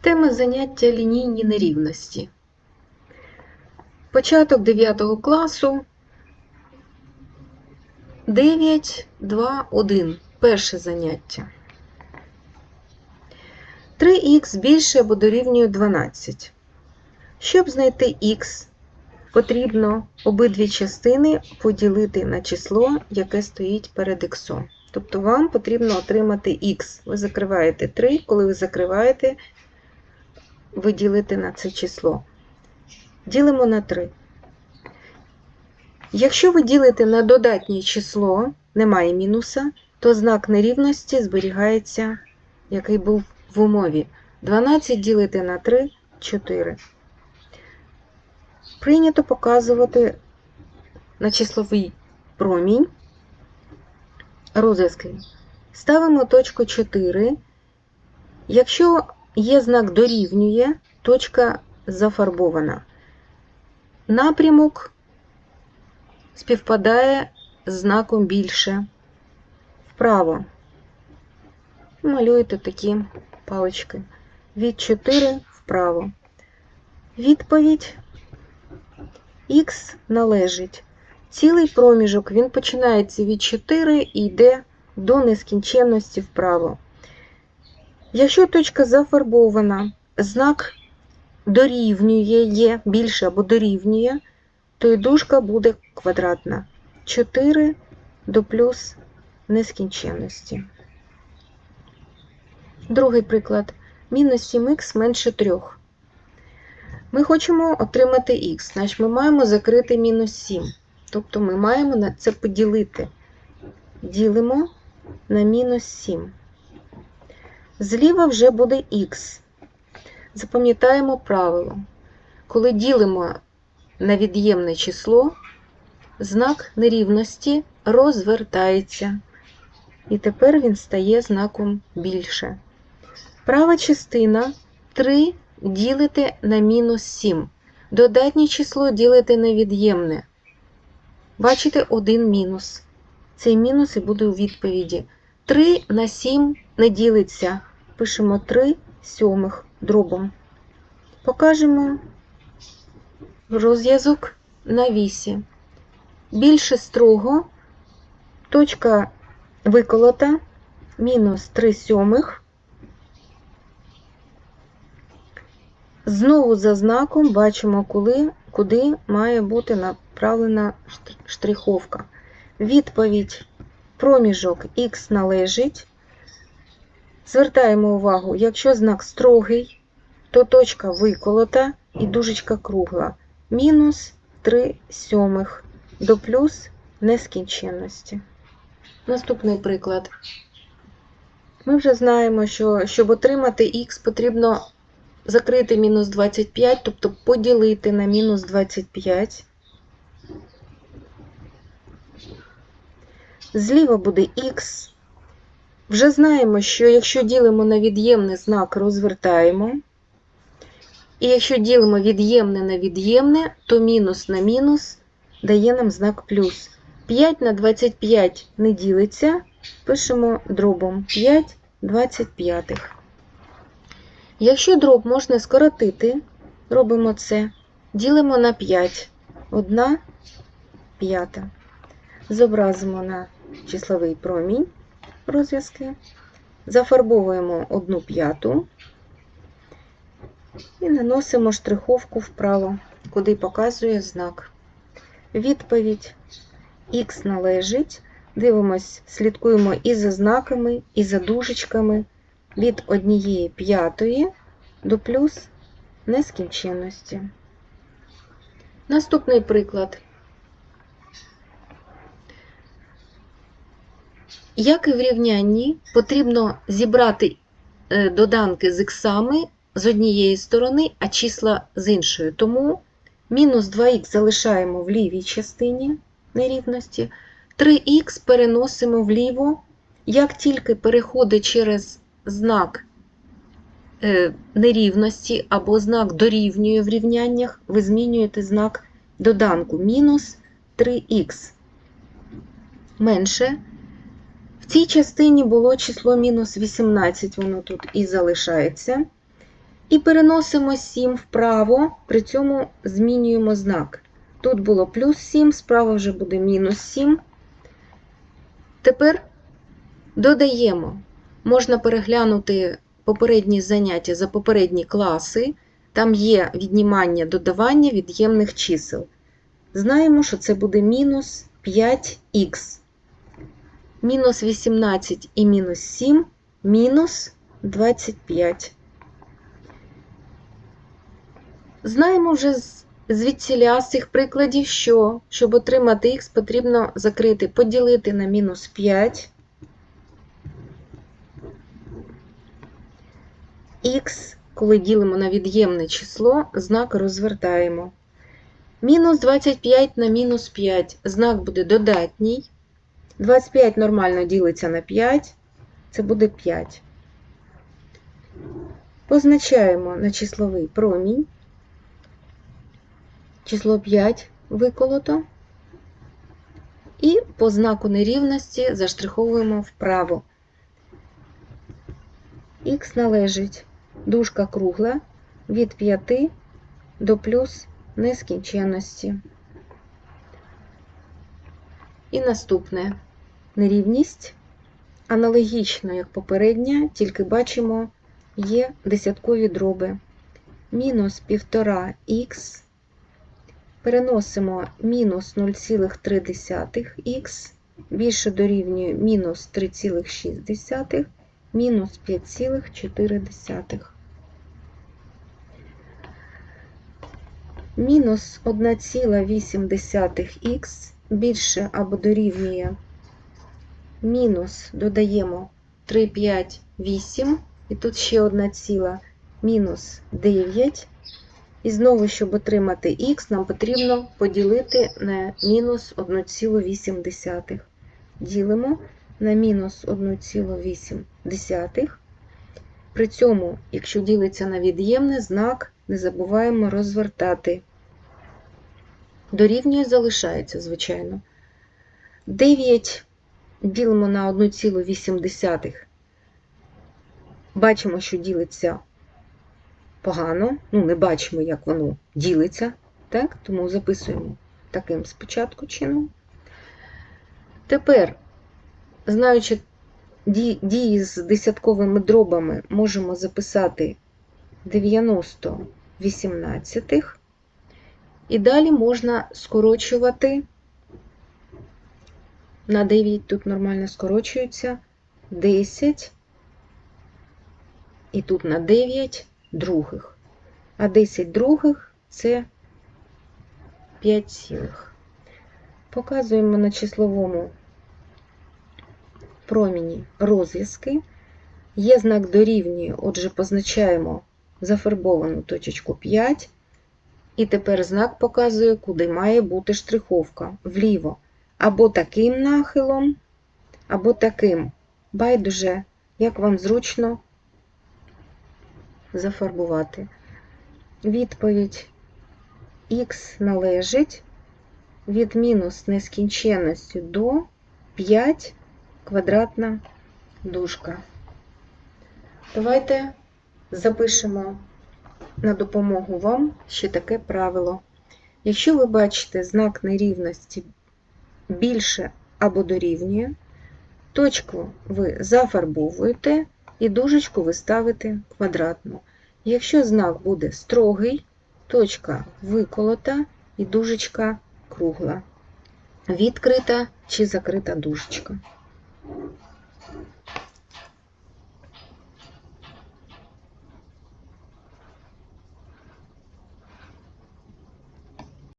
Тема заняття лінійні нерівності. Початок 9 класу. 9, 2, 1. Перше заняття. 3х більше або дорівнює 12. Щоб знайти х, потрібно обидві частини поділити на число, яке стоїть перед х. Тобто вам потрібно отримати х. Ви закриваєте 3, коли ви закриваєте, ви ділите на це число. Ділимо на 3. Якщо ви ділите на додатнє число, немає мінуса, то знак нерівності зберігається, який був в умові. 12 ділити на 3 4. Прийнято показувати на числовий промінь розв'язки. Ставимо точку 4. Якщо є знак дорівнює, точка зафарбована. Напрямок співпадає з знаком більше вправо. Малюєте такі палички. Від 4 вправо. Відповідь Х належить. Цілий проміжок він починається від 4 і йде до нескінченності вправо. Якщо точка зафарбована, знак дорівнює є більше або дорівнює, то і дужка буде квадратна. 4 до плюс нескінченності. Другий приклад. Мінус 7х менше 3. Ми хочемо отримати х, значить ми маємо закрити мінус 7. Тобто ми маємо на це поділити. Ділимо на мінус 7. Зліва вже буде х. Запам'ятаємо правило. Коли ділимо на від'ємне число, знак нерівності розвертається. І тепер він стає знаком більше. Права частина 3 ділите на мінус 7. Додатнє число ділите на від'ємне. Бачите один мінус. Цей мінус і буде у відповіді. 3 на 7 не ділиться. Пишемо 3 сьомих дробом. Покажемо розв'язок на вісі. Більше строго, точка виколота, мінус 3 сьомих. Знову за знаком бачимо, коли, куди має бути направлена штриховка. Відповідь проміжок Х належить. Звертаємо увагу, якщо знак строгий, то точка виколота і дужечка кругла. Мінус 3 сьомих до плюс нескінченності. Наступний приклад. Ми вже знаємо, що щоб отримати х, потрібно закрити мінус 25, тобто поділити на мінус 25. Зліва буде х. Вже знаємо, що якщо ділимо на від'ємний знак, розвертаємо. І якщо ділимо від'ємне на від'ємне, то мінус на мінус дає нам знак плюс. 5 на 25 не ділиться, пишемо дробом 5 25. Якщо дроб можна скоротити, робимо це, ділимо на 5, 1 п'ята. Зобразимо на числовий промінь розв'язки, зафарбовуємо 1 п'яту і наносимо штриховку вправо, куди показує знак. Відповідь Х належить. Дивимось, слідкуємо і за знаками, і за дужечками від однієї п'ятої до плюс нескінченності. Наступний приклад. Як і в рівнянні, потрібно зібрати е, доданки з іксами з однієї сторони, а числа з іншої. Тому мінус 2х залишаємо в лівій частині нерівності, 3х переносимо вліво, як тільки переходить через знак е, нерівності або знак дорівнює в рівняннях, ви змінюєте знак доданку мінус 3х менше. Цій частині було число мінус 18, воно тут і залишається. І переносимо 7 вправо, при цьому змінюємо знак. Тут було плюс 7, справа вже буде мінус 7. Тепер додаємо. Можна переглянути попередні заняття за попередні класи. Там є віднімання додавання від'ємних чисел. Знаємо, що це буде мінус 5х. Мінус 18 і мінус 7 мінус 25. Знаємо вже звідсіля з цих прикладів, що щоб отримати х, потрібно закрити, поділити на мінус 5. Х, коли ділимо на від'ємне число, знак розвертаємо. Мінус 25 на мінус 5. Знак буде додатній. 25 нормально ділиться на 5, це буде 5. Позначаємо на числовий промінь. Число 5 виколото. І по знаку нерівності заштриховуємо вправо. Х належить дужка кругла від 5 до плюс нескінченності. І наступне нерівність. Аналогічно, як попередня, тільки бачимо, є десяткові дроби. Мінус 1,5х. Переносимо мінус 0,3х, більше дорівнює мінус 3,6, мінус 5,4. Мінус 1,8х більше або дорівнює мінус додаємо 3, 5, 8, і тут ще одна ціла мінус 9. І знову, щоб отримати х, нам потрібно поділити на мінус 1,8. Ділимо на мінус 1,8. При цьому, якщо ділиться на від'ємне, знак не забуваємо розвертати. Дорівнює залишається, звичайно. 9 ділимо на 1,8. Бачимо, що ділиться погано. Ну, не бачимо, як воно ділиться. Так? Тому записуємо таким спочатку чином. Тепер, знаючи дії з десятковими дробами, можемо записати 90 18. І далі можна скорочувати на 9, тут нормально скорочується 10, і тут на 9 других. А 10 других це 5 цілих. Показуємо на числовому проміні розв'язки. Є знак дорівнює, отже, позначаємо зафарбовану точечку 5. І тепер знак показує, куди має бути штриховка. Вліво. Або таким нахилом, або таким. Байдуже, як вам зручно зафарбувати. Відповідь х належить від мінус нескінченності до 5 квадратна дужка. Давайте запишемо на допомогу вам ще таке правило. Якщо ви бачите знак нерівності більше або дорівнює, точку ви зафарбовуєте і дужечку ви ставите квадратну. Якщо знак буде строгий, точка виколота і дужечка кругла, відкрита чи закрита дужечка.